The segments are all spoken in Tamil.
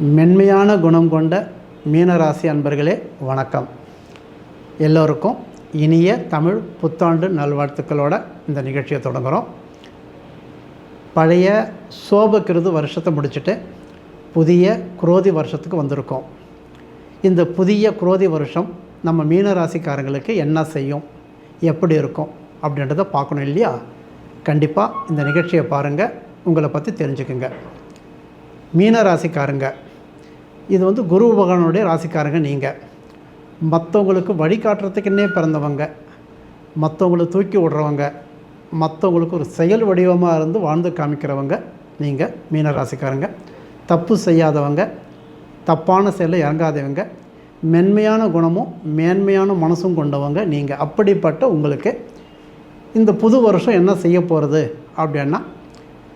மென்மையான குணம் கொண்ட மீனராசி அன்பர்களே வணக்கம். எல்லோருக்கும் இனிய தமிழ் புத்தாண்டு நல்வாழ்த்துக்களோட இந்த நிகழ்ச்சியை தொடங்குகிறோம் பழைய சோபக்கிருது வருஷத்தை முடிச்சுட்டு புதிய குரோதி வருஷத்துக்கு வந்திருக்கோம். இந்த புதிய குரோதி வருஷம் நம்ம மீனராசிக்காரங்களுக்கு என்ன செய்யும் எப்படி இருக்கும் அப்படின்றத பார்க்கணும் இல்லையா? கண்டிப்பாக இந்த நிகழ்ச்சியை பாருங்கள் உங்களை பற்றி தெரிஞ்சுக்குங்க. மீனராசிக்காரங்க இது வந்து குரு பகவானுடைய ராசிக்காரங்க நீங்கள் மற்றவங்களுக்கு வழிகாட்டுறதுக்குன்னே பிறந்தவங்க. மற்றவங்களை தூக்கி விடுறவங்க. மற்றவங்களுக்கு ஒரு செயல் வடிவமாக இருந்து வாழ்ந்து காமிக்கிறவங்க நீங்கள் மீன ராசிக்காரங்க. தப்பு செய்யாதவங்க. தப்பான செயலில் இறங்காதவங்க. மென்மையான குணமும் மேன்மையான மனசும் கொண்டவங்க நீங்கள் அப்படிப்பட்ட உங்களுக்கு இந்த புது வருஷம் என்ன செய்ய போகிறது அப்படின்னா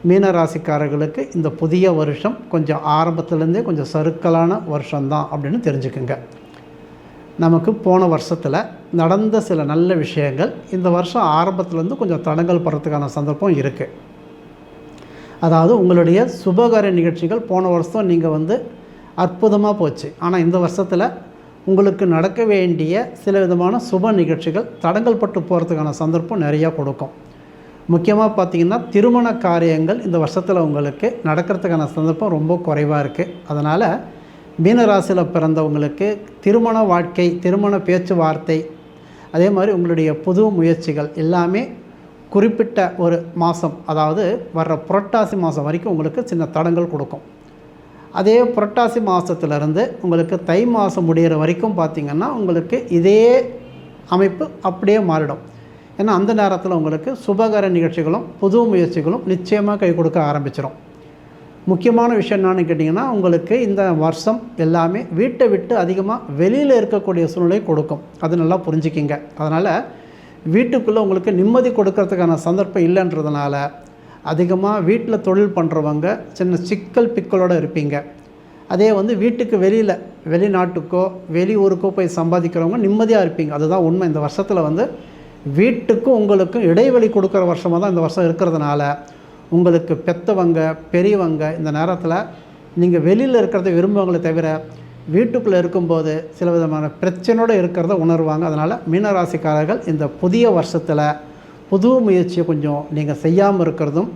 மீனராசிக்காரர்களுக்கு இந்த புதிய வருஷம் கொஞ்சம் ஆரம்பத்துலேருந்தே கொஞ்சம் சருக்கலான வருஷம்தான் அப்படின்னு தெரிஞ்சுக்குங்க. நமக்கு போன வருஷத்தில் நடந்த சில நல்ல விஷயங்கள் இந்த வருஷம் ஆரம்பத்துலேருந்து கொஞ்சம் தடங்கல் படுறதுக்கான சந்தர்ப்பம் இருக்குது அதாவது உங்களுடைய சுபகார நிகழ்ச்சிகள் போன வருஷம் நீங்கள் வந்து அற்புதமாக போச்சு. ஆனால் இந்த வருஷத்தில் உங்களுக்கு நடக்க வேண்டிய சில விதமான சுப நிகழ்ச்சிகள் தடங்கல் பட்டு போகிறதுக்கான சந்தர்ப்பம் நிறையா கொடுக்கும். முக்கியமாக பார்த்திங்கன்னா திருமண காரியங்கள் இந்த வருஷத்தில் உங்களுக்கு நடக்கிறதுக்கான சந்தர்ப்பம் ரொம்ப குறைவாக இருக்குது அதனால் மீனராசியில் பிறந்தவங்களுக்கு திருமண வாழ்க்கை திருமண பேச்சுவார்த்தை அதே மாதிரி உங்களுடைய புது முயற்சிகள் எல்லாமே குறிப்பிட்ட ஒரு மாதம் அதாவது வர்ற புரட்டாசி மாதம் வரைக்கும் உங்களுக்கு சின்ன தடங்கள் கொடுக்கும். அதே புரட்டாசி மாதத்துலேருந்து உங்களுக்கு தை மாதம் முடிகிற வரைக்கும் பார்த்திங்கன்னா உங்களுக்கு இதே அமைப்பு அப்படியே மாறிடும். ஏன்னா அந்த நேரத்தில் உங்களுக்கு சுபகர நிகழ்ச்சிகளும் புது முயற்சிகளும் நிச்சயமாக கை கொடுக்க ஆரம்பிச்சிடும் முக்கியமான விஷயம் என்னன்னு கேட்டிங்கன்னா உங்களுக்கு இந்த வருஷம் எல்லாமே வீட்டை விட்டு அதிகமாக வெளியில் இருக்கக்கூடிய சூழ்நிலை கொடுக்கும். அது நல்லா புரிஞ்சுக்கிங்க. அதனால் வீட்டுக்குள்ளே உங்களுக்கு நிம்மதி கொடுக்கறதுக்கான சந்தர்ப்பம் இல்லைன்றதுனால அதிகமாக வீட்டில் தொழில் பண்ணுறவங்க சின்ன சிக்கல் பிக்கலோடு இருப்பீங்க. அதே வந்து வீட்டுக்கு வெளியில் வெளிநாட்டுக்கோ வெளியூருக்கோ போய் சம்பாதிக்கிறவங்க நிம்மதியாக இருப்பீங்க. அதுதான் உண்மை. இந்த வருஷத்தில் வந்து வீட்டுக்கும் உங்களுக்கும் இடைவெளி கொடுக்குற வருஷமாக தான் இந்த வருஷம் இருக்கிறதுனால உங்களுக்கு பெத்தவங்க பெரியவங்க இந்த நேரத்தில் நீங்கள் வெளியில் இருக்கிறத விரும்புவங்களை தவிர வீட்டுக்குள்ளே இருக்கும்போது சில விதமான பிரச்சனையோடு இருக்கிறத உணர்வாங்க. அதனால் மீனராசிக்காரர்கள் இந்த புதிய வருஷத்தில் புது முயற்சியை கொஞ்சம் நீங்கள் செய்யாமல் இருக்கிறதும்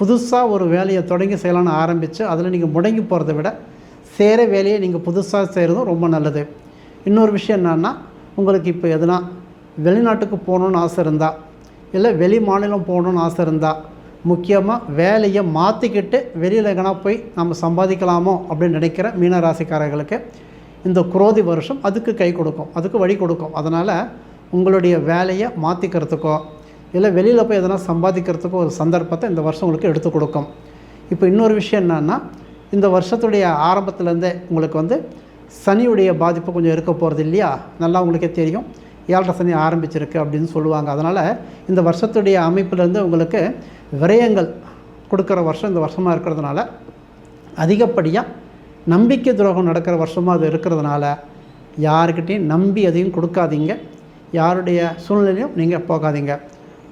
புதுசாக ஒரு வேலையை தொடங்கி செய்யலான்னு ஆரம்பித்து அதில் நீங்கள் முடங்கி போகிறத விட செய்கிற வேலையை நீங்கள் புதுசாக செய்கிறதும் ரொம்ப நல்லது. இன்னொரு விஷயம் என்னென்னா உங்களுக்கு இப்போ எதுனா வெளிநாட்டுக்கு போகணுன்னு ஆசை இருந்தால் இல்லை வெளி மாநிலம் போகணுன்னு ஆசை இருந்தால் முக்கியமாக வேலையை மாற்றிக்கிட்டு வெளியில் எங்கன்னா போய் நம்ம சம்பாதிக்கலாமோ அப்படின்னு நினைக்கிற மீனராசிக்காரர்களுக்கு இந்த குரோதி வருஷம் அதுக்கு கை கொடுக்கும் அதுக்கு வழி கொடுக்கும். அதனால் உங்களுடைய வேலையை மாற்றிக்கிறதுக்கோ இல்லை வெளியில் போய் எதனா சம்பாதிக்கிறதுக்கோ ஒரு சந்தர்ப்பத்தை இந்த வருஷம் உங்களுக்கு எடுத்து கொடுக்கும். இப்போ இன்னொரு விஷயம் என்னென்னா இந்த வருஷத்துடைய ஆரம்பத்துலேருந்தே உங்களுக்கு வந்து சனியுடைய பாதிப்பு கொஞ்சம் இருக்க போகிறது இல்லையா? நல்லா உங்களுக்கே தெரியும். ஏழரை சனி ஆரம்பிச்சிருக்கு அப்படின்னு சொல்லுவாங்க. அதனால் இந்த வருஷத்துடைய அமைப்பிலேருந்து உங்களுக்கு விரயங்கள் கொடுக்குற வருஷம் இந்த வருஷமாக இருக்கிறதுனால அதிகப்படியாக நம்பிக்கை துரோகம் நடக்கிற வருஷமாக அது இருக்கிறதுனால யாருக்கிட்டையும் நம்பி அதையும் கொடுக்காதீங்க. யாருடைய சூழ்நிலையும் நீங்கள் போகாதீங்க.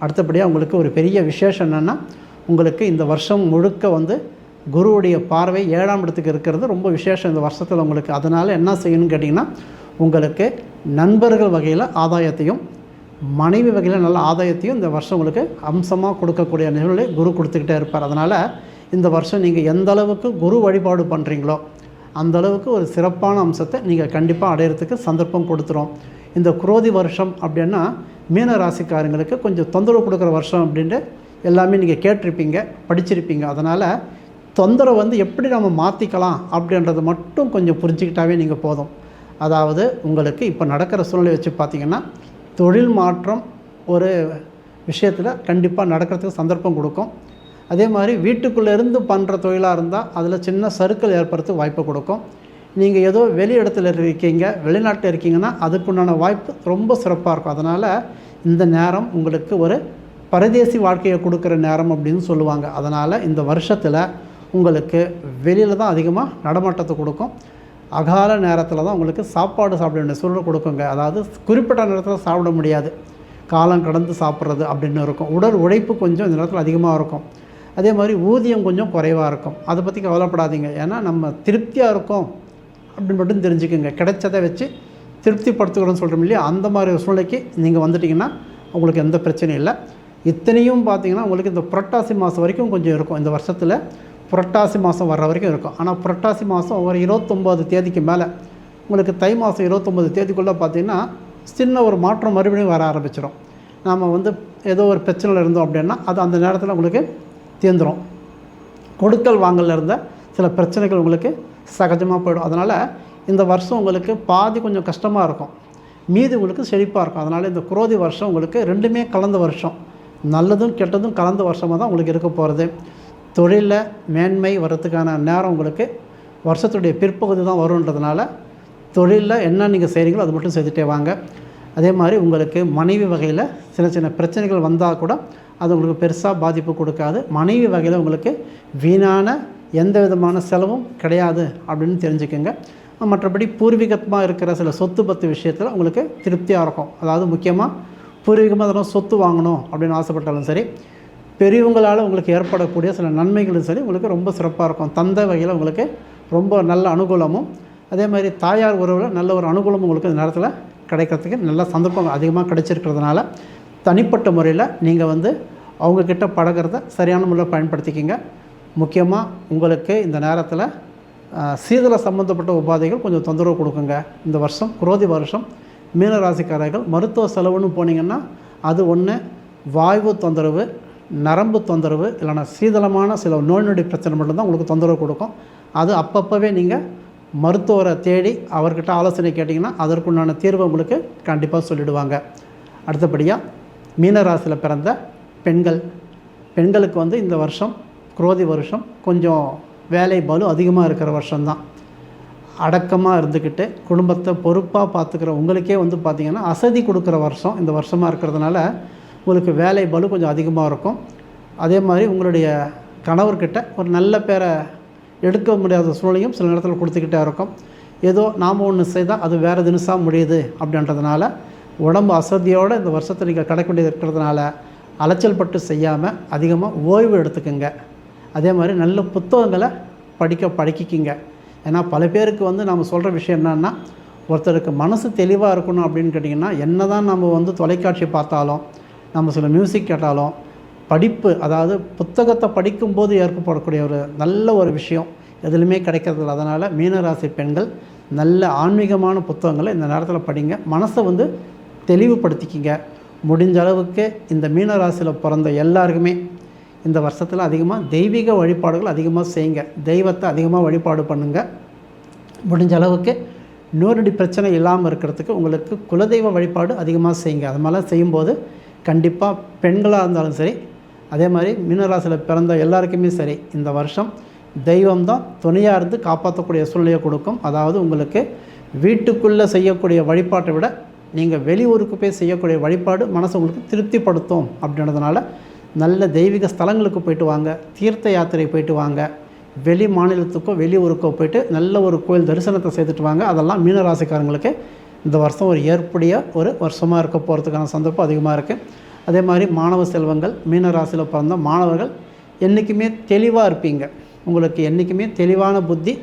அடுத்தபடியாக உங்களுக்கு ஒரு பெரிய விசேஷம் என்னென்னா உங்களுக்கு இந்த வருஷம் முழுக்க வந்து குருவுடைய பார்வை ஏழாம் இடத்துக்கு இருக்கிறது ரொம்ப விசேஷம் இந்த வருஷத்தில் உங்களுக்கு. அதனால் என்ன செய்யணும்னு கேட்டிங்கன்னா உங்களுக்கு நண்பர்கள் வகையில் ஆதாயத்தையும் மனைவி வகையில் நல்ல ஆதாயத்தையும் இந்த வருஷம் உங்களுக்கு அம்சமாக கொடுக்கக்கூடிய நிகழ்வுகளை குரு கொடுத்துக்கிட்டே இருப்பார். அதனால் இந்த வருஷம் நீங்கள் எந்த அளவுக்கு குரு வழிபாடு பண்ணுறீங்களோ அந்த அளவுக்கு ஒரு சிறப்பான அம்சத்தை நீங்கள் கண்டிப்பாக அடையிறதுக்கு சந்தர்ப்பம் கொடுத்துரும். இந்த குரோதி வருஷம் அப்படின்னா மீன ராசிக்காரங்களுக்கு கொஞ்சம் தொந்தரவு கொடுக்குற வருஷம் அப்படின்ட்டு எல்லாமே நீங்கள் கேட்டிருப்பீங்க படிச்சிருப்பீங்க. அதனால் தொந்தரவு வந்து எப்படி நம்ம மாற்றிக்கலாம் அப்படின்றத மட்டும் கொஞ்சம் புரிஞ்சுக்கிட்டாவே நீங்கள் போதும். அதாவது உங்களுக்கு இப்போ நடக்கிற சூழ்நிலை வச்சு பார்த்தீங்கன்னா தொழில் மாற்றம் ஒரு விஷயத்தில் கண்டிப்பாக நடக்கிறதுக்கு சந்தர்ப்பம் கொடுக்கும். அதே மாதிரி வீட்டுக்குள்ளேருந்து பண்ணுற தொழிலாக இருந்தால் அதில் சின்ன சறுக்கல் ஏற்படுத்த வாய்ப்பு கொடுக்கும். நீங்கள் ஏதோ வெளி இடத்துல இருக்கீங்க வெளிநாட்டில் இருக்கீங்கன்னா அதுக்குண்டான வாய்ப்பு ரொம்ப சிறப்பாக இருக்கும். அதனால் இந்த நேரம் உங்களுக்கு ஒரு பரதேசி வாழ்க்கையை கொடுக்குற நேரம் அப்படின்னு சொல்லுவாங்க. அதனால் இந்த வருஷத்தில் உங்களுக்கு வெளியில் தான் அதிகமாக நடமாட்டத்தை கொடுக்கும். அகால நேரத்தில் தான் உங்களுக்கு சாப்பாடு சாப்பிட வேண்டிய சூழல் கொடுக்குங்க. அதாவது குறிப்பிட்ட நேரத்தில் சாப்பிட முடியாது. காலம் கடந்து சாப்பிட்றது அப்படின்னு இருக்கும். உடல் உழைப்பு கொஞ்சம் இந்த நேரத்தில் அதிகமாக இருக்கும். அதே மாதிரி ஊதியம் கொஞ்சம் குறைவாக இருக்கும். அதை பற்றி கவலைப்படாதீங்க. ஏன்னா நம்ம திருப்தியாக இருக்கோம் அப்படின்னு மட்டும் தெரிஞ்சுக்கோங்க. கிடைச்சதை வச்சு திருப்திப்படுத்துக்கணும்னு சொல்கிறோம் இல்லையா? அந்த மாதிரி ஒரு சூழ்நிலைக்கு நீங்கள் வந்துட்டிங்கன்னா உங்களுக்கு எந்த பிரச்சனையும் இல்லை. இத்தனையும் பார்த்தீங்கன்னா உங்களுக்கு இந்த புரட்டாசி மாதம் வரைக்கும் கொஞ்சம் இருக்கும். இந்த வருஷத்தில் புரட்டாசி மாதம் வர்ற வரைக்கும் இருக்கும். ஆனால் புரட்டாசி மாதம் ஒரு இருபத்தொம்போது தேதிக்கு மேலே உங்களுக்கு தை மாதம் இருபத்தொம்போது தேதிக்குள்ளே பார்த்தீங்கன்னா சின்ன ஒரு மாற்றம் மறுபடியும் வர ஆரம்பிச்சிடும் நாம் வந்து ஏதோ ஒரு பிரச்சனையில் இருந்தோம் அப்படின்னா அது அந்த நேரத்தில் உங்களுக்கு தீர்ந்துடும் கொடுக்கல் வாங்கல இருந்த சில பிரச்சனைகள் உங்களுக்கு சகஜமாக போயிடும். அதனால் இந்த வருஷம் உங்களுக்கு பாதி கொஞ்சம் கஷ்டமாக இருக்கும். மீதி உங்களுக்கு செழிப்பாக இருக்கும். அதனால் இந்த குரோதி வருஷம் உங்களுக்கு ரெண்டுமே கலந்த வருஷம். நல்லதும் கெட்டதும் கலந்த வருஷமாக தான் உங்களுக்கு இருக்க போகிறது தொழிலில் மேன்மை வர்றதுக்கான நேரம் உங்களுக்கு வருஷத்துடைய பிற்பகுதி தான் வருன்றதுனால தொழிலில் என்ன நீங்கள் செய்கிறீங்களோ அது மட்டும் செய்துட்டே வாங்க. அதே மாதிரி உங்களுக்கு மனைவி வகையில் சின்ன சின்ன பிரச்சனைகள் வந்தால் கூட அது உங்களுக்கு பெருசாக பாதிப்பு கொடுக்காது. மனைவி வகையில் உங்களுக்கு வீணான எந்த விதமான செலவும் கிடையாது அப்படின்னு தெரிஞ்சுக்கோங்க. மற்றபடி பூர்வீகமாக இருக்கிற சில சொத்து பத்து விஷயத்தில் உங்களுக்கு திருப்தியாக இருக்கும். அதாவது முக்கியமாக பூர்வீகமாக அதெல்லாம் சொத்து வாங்கணும் அப்படின்னு ஆசைப்பட்டாலும் சரி பெரியவங்களால் உங்களுக்கு ஏற்படக்கூடிய சில நன்மைகளும் சரி உங்களுக்கு ரொம்ப சிறப்பாக இருக்கும். தந்தை வகையில் உங்களுக்கு ரொம்ப நல்ல அனுகூலமும் அதே மாதிரி தாயார் உறவில் நல்ல ஒரு அனுகூலமும் உங்களுக்கு இந்த நேரத்தில் கிடைக்கிறதுக்கு நல்ல சந்தர்ப்பம் அதிகமாக கிடைச்சிருக்கிறதுனால தனிப்பட்ட முறையில் நீங்கள் வந்து அவங்கக்கிட்ட பழகிறத சரியான முறையில் பயன்படுத்திக்கிங்க. முக்கியமாக உங்களுக்கு இந்த நேரத்தில் சீதள சம்மந்தப்பட்ட உபாதைகள் கொஞ்சம் தொந்தரவு கொடுக்குங்க. இந்த வருஷம் குரோதி வருஷம் மீனராசிக்காரர்கள் மருத்துவ செலவுன்னு போனீங்கன்னா அது ஒன்று வாய்வு தொந்தரவு நரம்பு தொந்தரவு இல்லைனா சீதளமான சில நோய் நொடி பிரச்சனை மட்டும்தான் உங்களுக்கு தொந்தரவு கொடுக்கும். அது அப்பப்போவே நீங்கள் மருத்துவரை தேடி அவர்கிட்ட ஆலோசனை கேட்டிங்கன்னா அதற்குண்டான தீர்வை உங்களுக்கு கண்டிப்பாக சொல்லிடுவாங்க. அடுத்தபடியாக மீனராசியில் பிறந்த பெண்கள் பெண்களுக்கு வந்து இந்த வருஷம் குரோதி வருஷம் கொஞ்சம் வேலை பலு அதிகமாக இருக்கிற வருஷம்தான். அடக்கமாக இருந்துக்கிட்டு குடும்பத்தை பொறுப்பாக பார்த்துக்கிற உங்களுக்கே வந்து பார்த்திங்கன்னா அசதி கொடுக்குற வருஷம் இந்த வருஷமாக இருக்கிறதுனால உங்களுக்கு வேலை பலு கொஞ்சம் அதிகமாக இருக்கும். அதே மாதிரி உங்களுடைய கணவர்கிட்ட ஒரு நல்ல பேரை எடுக்க முடியாத சூழ்நிலையும் சில நேரத்தில் கொடுத்துக்கிட்டே இருக்கும். ஏதோ நாம் ஒன்று செய்தால் அது வேறு தினசாக முடியுது அப்படின்றதுனால உடம்பு அசதியோடு இந்த வருஷத்தை நீங்கள் கடக்க வேண்டியது இருக்கிறதுனால அலைச்சல் பட்டு செய்யாமல் அதிகமாக ஓய்வு எடுத்துக்கோங்க. அதே மாதிரி நல்ல புத்தகங்களை படிக்க படிக்கிக்கிங்க ஏன்னா பல பேருக்கு வந்து நம்ம சொல்கிற விஷயம் என்னென்னா ஒருத்தருக்கு மனசு தெளிவாக இருக்கணும் அப்படின்னு கேட்டிங்கன்னா என்ன தான் நம்ம வந்து தொலைக்காட்சி பார்த்தாலும் நம்ம சில மியூசிக் கேட்டாலும் படிப்பு அதாவது புத்தகத்தை படிக்கும்போது ஏற்படக்கூடிய ஒரு நல்ல ஒரு விஷயம் எதுலையுமே கிடைக்கிறதில்ல. அதனால் மீனராசி பெண்கள் நல்ல ஆன்மீகமான புத்தகங்களை இந்த நேரத்தில் படிங்க. மனசை வந்து தெளிவுபடுத்திக்கிங்க. முடிஞ்ச அளவுக்கு இந்த மீனராசியில் பிறந்த எல்லாருக்குமே இந்த வருஷத்தில் அதிகமாக தெய்வீக வழிபாடுகள் அதிகமாக செய்யுங்க. தெய்வத்தை அதிகமாக வழிபாடு பண்ணுங்கள் முடிஞ்ச அளவுக்கு நோரடி பிரச்சனை இல்லாமல் இருக்கிறதுக்கு உங்களுக்கு குலதெய்வ வழிபாடு அதிகமாக செய்யுங்க. அது மாதிரிலாம் செய்யும்போது கண்டிப்பாக பெண்களாக இருந்தாலும் சரி அதே மாதிரி மீனராசியில் பிறந்த எல்லாருக்குமே சரி இந்த வருஷம் தெய்வம் தான் துணையாக இருந்து காப்பாற்றக்கூடிய சூழ்நிலையை கொடுக்கும். அதாவது உங்களுக்கு வீட்டுக்குள்ளே செய்யக்கூடிய வழிபாட்டை விட நீங்கள் வெளியூருக்கு போய் செய்யக்கூடிய வழிபாடு மனசு உங்களுக்கு திருப்திப்படுத்தும் அப்படின்றதுனால நல்ல தெய்வீக ஸ்தலங்களுக்கு போயிட்டு வாங்க தீர்த்த யாத்திரை போயிட்டு வாங்க வெளி மாநிலத்துக்கோ வெளியூருக்கோ போயிட்டு நல்ல ஒரு கோயில் தரிசனத்தை செய்துட்டு வாங்க. அதெல்லாம் மீனராசிக்காரங்களுக்கு இந்த வருஷம் ஒரு ஏற்புடைய ஒரு வருஷமாக இருக்க போகிறதுக்கான சந்தர்ப்பம் அதிகமாக இருக்குது அதே மாதிரி மாணவ செல்வங்கள் மீனராசியில் பிறந்த மாணவர்கள் என்றைக்குமே தெளிவாக இருப்பீங்க. உங்களுக்கு என்றைக்குமே தெளிவான புத்தி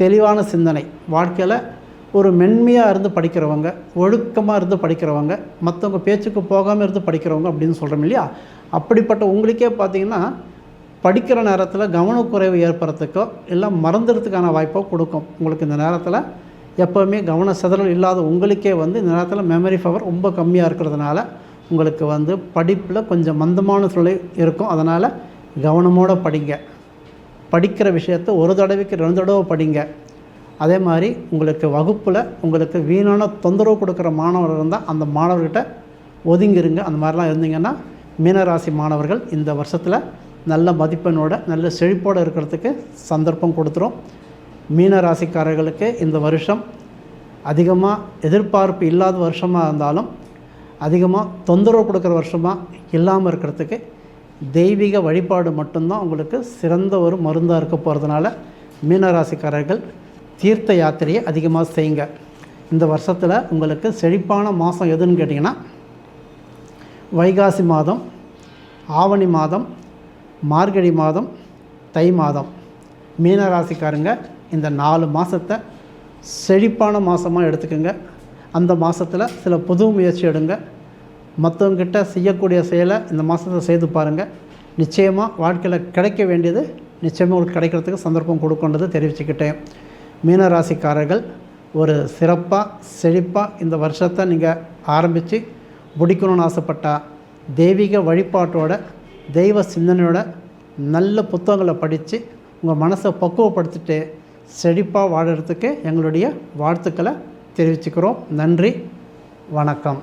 தெளிவான சிந்தனை. வாழ்க்கையில் ஒரு மென்மையாக இருந்து படிக்கிறவங்க ஒழுக்கமாக இருந்து படிக்கிறவங்க மற்றவங்க பேச்சுக்கு போகாமல் இருந்து படிக்கிறவங்க அப்படின்னு சொல்கிறோம் இல்லையா? அப்படிப்பட்ட உங்களுக்கே பார்த்தீங்கன்னா படிக்கிற நேரத்தில் கவனக்குறைவு ஏற்படுறதுக்கோ இல்லை மறந்துடுறதுக்கான வாய்ப்போ கொடுக்கும். உங்களுக்கு இந்த நேரத்தில் எப்போவுமே கவன சிதறல் இல்லாத உங்களுக்கே வந்து இந்த நேரத்தில் மெமரி பவர் ரொம்ப கம்மியாக இருக்கிறதுனால உங்களுக்கு வந்து படிப்பில் கொஞ்சம் மந்தமான சூழ்நிலை இருக்கும். அதனால் கவனமோடு படிங்க. படிக்கிற விஷயத்த ஒரு தடவைக்கு ரெண்டு தடவை படிங்க. அதே மாதிரி உங்களுக்கு வகுப்பில் உங்களுக்கு வீணான தொந்தரவு கொடுக்குற மாணவர் இருந்தால் அந்த மாணவர்கிட்ட ஒதுங்கிருங்க. அந்த மாதிரிலாம் இருந்தீங்கன்னா மீனராசி மாணவர்கள் இந்த வருஷத்தில் நல்ல மதிப்பெண்ணோட நல்ல செழிப்போடு இருக்கிறதுக்கு சந்தர்ப்பம் கொடுத்துரும். மீனராசிக்காரர்களுக்கு இந்த வருஷம் அதிகமாக எதிர்பார்ப்பு இல்லாத வருஷமாக இருந்தாலும் அதிகமாக தொந்தரவு கொடுக்குற வருஷமாக இல்லாமல் இருக்கிறதுக்கு தெய்வீக வழிபாடு மட்டும்தான் உங்களுக்கு சிறந்த ஒரு மருந்தாக இருக்க போகிறதுனால மீனராசிக்காரர்கள் தீர்த்த யாத்திரையை அதிகமாக செய்யுங்க. இந்த வருஷத்தில் உங்களுக்கு செழிப்பான மாதம் எதுன்னு கேட்டிங்கன்னா வைகாசி மாதம் ஆவணி மாதம் மார்கழி மாதம் தை மாதம். மீனராசிக்காரங்க இந்த நாலு மாதத்தை செழிப்பான மாதமாக எடுத்துக்கோங்க. அந்த மாதத்தில் சில புது முயற்சி எடுங்க. மற்றவங்கிட்ட செய்யக்கூடிய செயலை இந்த மாதத்தை செய்து பாருங்கள் நிச்சயமாக வாழ்க்கையில் கிடைக்க வேண்டியது நிச்சயமாக உங்களுக்கு கிடைக்கிறதுக்கு சந்தர்ப்பம் கொடுக்கொண்டது தெரிவிச்சுக்கிட்டேன். மீனராசிக்காரர்கள் ஒரு சிறப்பாக செழிப்பாக இந்த வருஷத்தை நீங்கள் ஆரம்பித்து முடிக்கணும்னு ஆசைப்பட்டால் தெய்வீக வழிபாட்டோட தெய்வ சிந்தனையோட நல்ல புத்தகங்களை படித்து உங்கள் மனசை பக்குவப்படுத்திட்டு செழிப்பாக வாழறதுக்கு எங்களுடைய வாழ்த்துக்களை தெரிவிச்சுக்கிறோம். நன்றி. வணக்கம்.